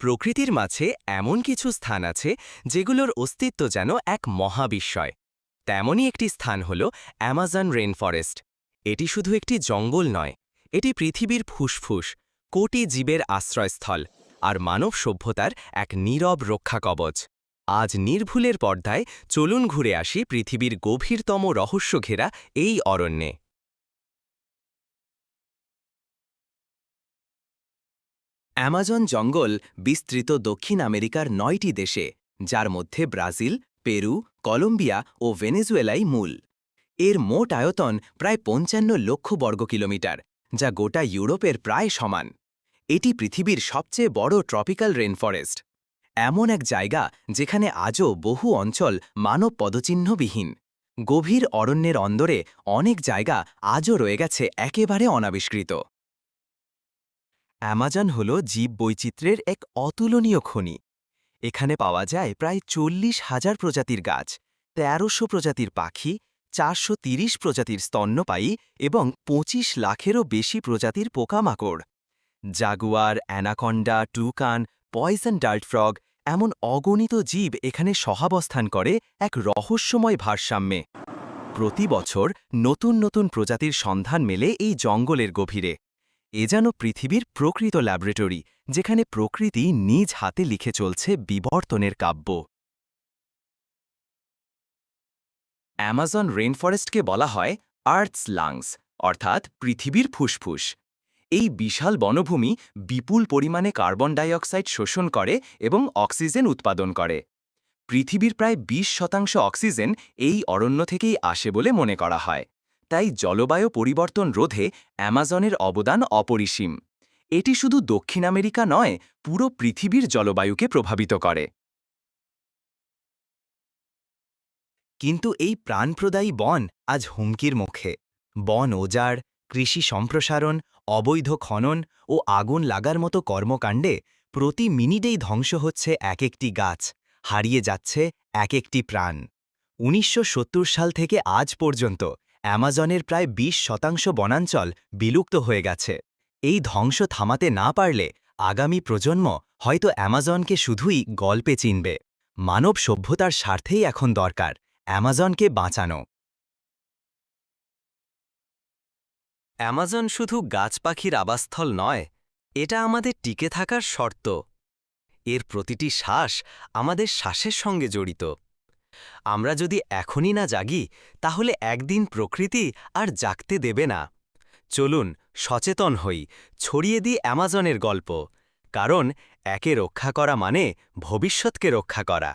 প্রকৃতির মাঝে এমন কিছু স্থান আছে যেগুলোর অস্তিত্ব যেন এক মহাবিস্ময়। তেমনই একটি স্থান হল অ্যামাজন রেন ফরেস্ট এটি শুধু একটি জঙ্গল নয়, এটি পৃথিবীর ফুসফুস, কোটি জীবের আশ্রয়স্থল আর মানব সভ্যতার এক নীরব রক্ষা কবচ। আজ নির্ভুলের পর্দায় চলুন ঘুরে আসি পৃথিবীর গভীরতম রহস্য ঘেরা এই অরণ্যে। অ্যামাজন জঙ্গল বিস্তৃত দক্ষিণ আমেরিকার নয়টি দেশে, যার মধ্যে ব্রাজিল, পেরু, কলম্বিয়া ও ভেনেজুয়েলাই মূল। এর মোট আয়তন প্রায় পঞ্চান্ন লক্ষ বর্গ কিলোমিটার, যা গোটা ইউরোপের প্রায় সমান। এটি পৃথিবীর সবচেয়ে বড় ট্রপিক্যাল রেনফরেস্ট এমন এক জায়গা যেখানে আজও বহু অঞ্চল মানব পদচিহ্নবিহীন। গভীর অরণ্যের অন্দরে অনেক জায়গা আজও রয়ে গেছে একেবারে অনাবিষ্কৃত। অ্যামাজন হল জীববৈচিত্র্যের এক অতুলনীয় খনি। এখানে পাওয়া যায় প্রায় চল্লিশ হাজার প্রজাতির গাছ, তেরোশো প্রজাতির পাখি, চারশো তিরিশ প্রজাতির স্তন্যপায়ী এবং পঁচিশ লাখেরও বেশি প্রজাতির পোকামাকড়। Jaguar, anaconda, toucan poison dart frog এমন অগণিত জীব এখানে সহাবস্থান করে এক রহস্যময় ভারসাম্যে। প্রতি বছর নতুন নতুন প্রজাতির সন্ধান মেলে এই জঙ্গলের গভীরে। এ যেন পৃথিবীর প্রকৃত ল্যাবরেটরি, যেখানে প্রকৃতি নিজ হাতে লিখে চলছে বিবর্তনের কাব্য। অ্যামাজন রেনফরেস্টকে বলা হয় আর্থস লাংস, অর্থাৎ পৃথিবীর ফুসফুস। এই বিশাল বনভূমি বিপুল পরিমাণে কার্বন ডাইঅক্সাইড শোষণ করে এবং অক্সিজেন উৎপাদন করে। পৃথিবীর প্রায় ২০ শতাংশ অক্সিজেন এই অরণ্য থেকেই আসে বলে মনে করা হয়। তাই জলবায়ু পরিবর্তন রোধে অ্যামাজনের অবদান অপরিসীম। এটি শুধু দক্ষিণ আমেরিকা নয়, পুরো পৃথিবীর জলবায়ুকে প্রভাবিত করে। কিন্তু এই প্রাণপ্রদায়ী বন আজ হুমকির মুখে। বন ওজাড়, কৃষি সম্প্রসারণ, অবৈধ খনন ও আগুন লাগার মতো কর্মকাণ্ডে প্রতি মিনিটেই ধ্বংস হচ্ছে এক একটি গাছ, হারিয়ে যাচ্ছে এক একটি প্রাণ। উনিশশো সত্তর সাল থেকে আজ পর্যন্ত অ্যামাজনের প্রায় ২০ শতাংশ বনাঞ্চল বিলুপ্ত হয়ে গেছে। এই ধ্বংস থামাতে না পারলে আগামী প্রজন্ম হয়তো অ্যামাজনকে শুধুই গল্পে চিনবে। মানব সভ্যতার স্বার্থেই এখন দরকার অ্যামাজনকে বাঁচানো। অ্যামাজন শুধু গাছ পাখির আবাসস্থল নয়, এটা আমাদের টিকে থাকার শর্ত। এর প্রতিটি শ্বাস আমাদের শ্বাসের সঙ্গে জড়িত। আমরা যদি এখনই না জাগি, তাহলে একদিন প্রকৃতি আর জাগতে দেবে না। চলুন, সচেতন হই, ছড়িয়ে দিই অ্যামাজনের গল্প। কারণ, একে রক্ষা করা মানে ভবিষ্যৎকে রক্ষা করা।